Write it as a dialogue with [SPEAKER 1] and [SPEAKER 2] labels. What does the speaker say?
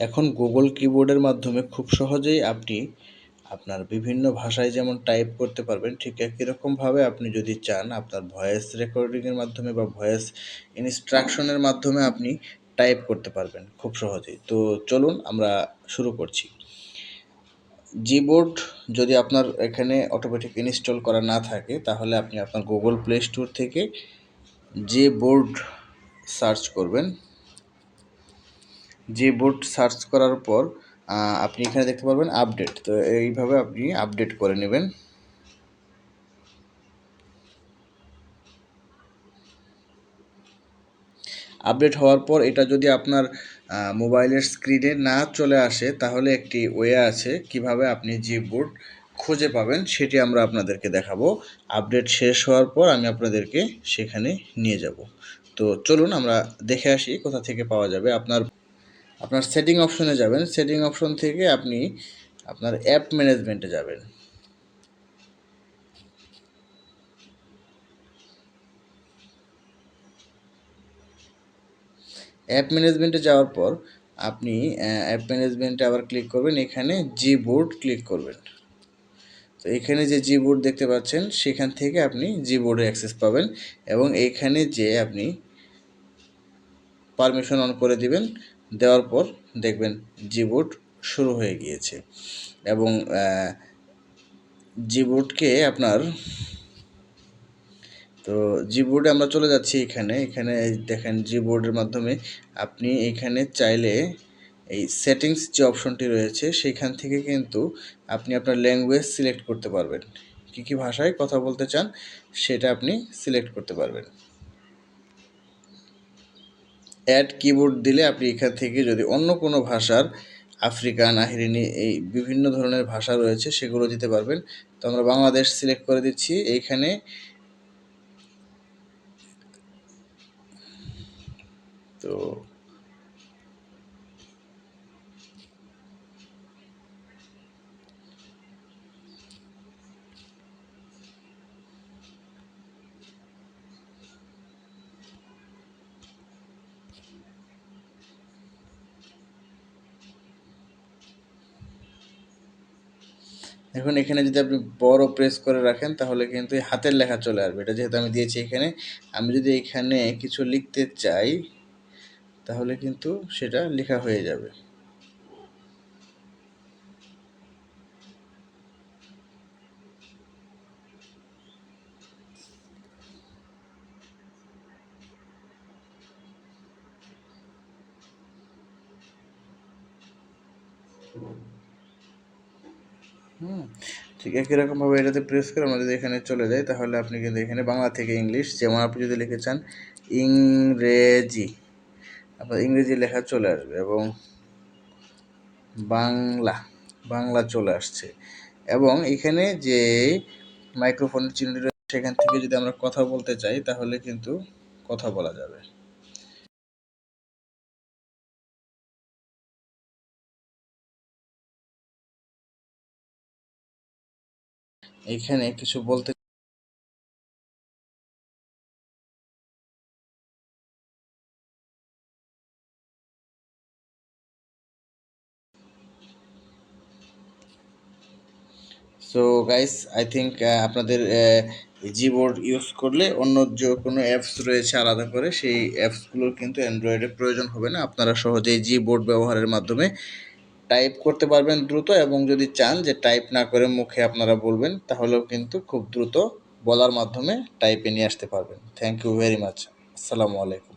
[SPEAKER 1] এখন গুগল কিবোর্ডের মাধ্যমে খুব সহজেই আপনি আপনার বিভিন্ন ভাষায় যেমন টাইপ করতে পারবেন, ঠিক একই রকমভাবে আপনি যদি চান, আপনার ভয়েস রেকর্ডিংয়ের মাধ্যমে বা ভয়েস ইনস্ট্রাকশনের মাধ্যমে আপনি টাইপ করতে পারবেন খুব সহজেই। তো চলুন আমরা শুরু করছি। জিবোর্ড যদি আপনার এখানে অটোমেটিক ইনস্টল করা না থাকে, তাহলে আপনি আপনার গুগল প্লে স্টোর থেকে যে বোর্ড সার্চ করবেন। যে বোর্ড সার্চ করার পর আপনি এখানে দেখতে পারবেন আপডেট তো এইভাবে আপনি আপডেট করে নেবেন। আপডেট হওয়ার পর এটা যদি আপনার মোবাইলের স্ক্রিনে না চলে আসে, তাহলে একটি ওয়ে আছে কীভাবে আপনি জি বোর্ড খুঁজে পাবেন, সেটি আমরা আপনাদেরকে দেখাবো। আপডেট শেষ হওয়ার পর আমি আপনাদেরকে সেখানে নিয়ে যাব। তো চলুন আমরা দেখে আসি কোথা থেকে পাওয়া যাবে আপনার আপনার সেটিং অপশনে যাবেন। সেটিং অপশন থেকে আপনি আপনার অ্যাপ ম্যানেজমেন্টে যাবেন। অ্যাপ ম্যানেজমেন্টে যাওয়ার পর আপনি অ্যাপ ম্যানেজমেন্টে আবার ক্লিক করবেন। এখানে জি বোর্ড ক্লিক করবেন। তো এখানে যে জি বোর্ড দেখতে পাচ্ছেন, সেখান থেকে আপনি জি বোর্ডে অ্যাক্সেস পাবেন এবং এইখানে যে আপনি পারমিশন অন করে দিবেন দেওয়ার পর দেখবেন জিবোর্ড শুরু হয়ে গিয়েছে। এবং জিবোর্ডকে আপনার, তো জিবোর্ডে আমরা চলে যাচ্ছি এখানে। এখানে দেখেন জিবোর্ডের মাধ্যমে আপনি এখানে চাইলে এই সেটিংস যে অপশনটি রয়েছে সেইখান থেকে কিন্তু আপনি আপনার ল্যাঙ্গুয়েজ সিলেক্ট করতে পারবেন। কী কী ভাষায় কথা বলতে চান, সেটা আপনি সিলেক্ট করতে পারবেন। অ্যাড কিবোর্ড দিলে আপনি এখান থেকে যদি অন্য কোনো ভাষার আফ্রিকান আহিরিনি এই বিভিন্ন ধরনের ভাষা রয়েছে সেগুলো দিতে পারবেন। তো আমরা বাংলাদেশ সিলেক্ট করে দিচ্ছি। এইখানে তো এখন এখানে যদি আপনি বড় প্রেস করে রাখেন, তাহলে কিন্তু এই হাতের লেখা চলে আসবে। এটা যেহেতু আমি দিয়েছি এখানে, আমি যদি এখানে কিছু লিখতে চাই, তাহলে কিন্তু সেটা লেখা হয়ে যাবে। হুম, ঠিক একই রকমভাবে এটাতে প্রেস করে আমরা যদি এখানে চলে যাই, তাহলে আপনি কিন্তু এখানে বাংলা থেকে ইংলিশ যেমন আপনি যদি লিখে চান, ইংরেজি। আপনার ইংরেজি লেখা চলে আসবে এবং বাংলা বাংলা চলে আসছে। এবং এখানে যে মাইক্রোফোনের চিহ্নটি সেখান থেকে যদি আমরা কথা বলতে চাই, তাহলে কিন্তু কথা বলা যাবে। এখানে কিছু বলতে সো গাইস আই থিঙ্ক আপনাদের জি বোর্ড ইউজ করলে অন্য যে কোনো অ্যাপস রয়েছে আলাদা করে, সেই অ্যাপসগুলোর কিন্তু অ্যান্ড্রয়েডের প্রয়োজন হবে না। আপনারা সহজেই জি বোর্ড ব্যবহারের মাধ্যমে টাইপ করতে পারবেন দ্রুত এবং যদি চান যে টাইপ না করে মুখে আপনারা বলবেন, তাহলেও কিন্তু খুব দ্রুত বলার মাধ্যমে টাইপে নিয়ে আসতে পারবেন। থ্যাংক ইউ ভেরি মাচ আসসালামু আলাইকুম।